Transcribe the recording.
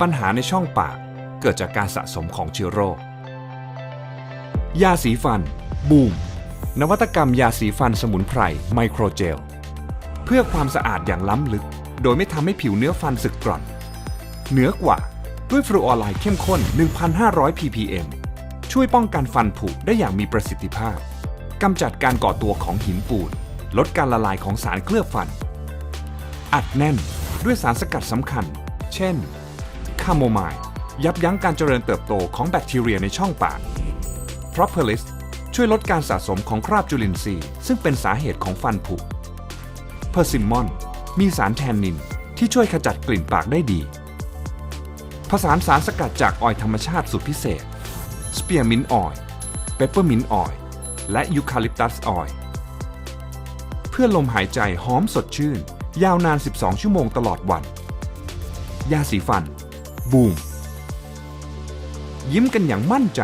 ปัญหาในช่องปากเกิดจากการสะสมของเชื้อโรค ยาสีฟัน บูม นวัตกรรมยาสีฟันสมุนไพรไมโครเจล เพื่อความสะอาดอย่างล้ำลึก โดยไม่ทำให้ผิวเนื้อฟันสึกกร่อน เหนือกว่าด้วยฟลูออไรด์เข้มข้น 1,500 ppm ช่วยป้องกันฟันผุได้อย่างมีประสิทธิภาพ กำจัดการก่อตัวของหินปูน ลดการละลายของสารเคลือบฟัน อัดแน่นด้วยสารสกัดสำคัญ เช่น คาโมไมล์ยับยั้งการเจริญเติบโตของแบคทีเรียในช่องปาก Propolis ช่วยลดการสะสมของคราบจุลินทรีย์ ซึ่งเป็นสาเหตุของฟันผุ Persimmon มีสารแทนนินที่ช่วยขจัดกลิ่นปากได้ดี ผสานสารสกัดจากออยล์ธรรมชาติสุดพิเศษ Spearmint Oil Peppermint Oil และ Eucalyptus Oil เพื่อลมหายใจหอมสดชื่น ยาวนาน 12 ชั่วโมงตลอดวัน ยาสีฟัน บูม ยิ้มกันอย่างมั่นใจ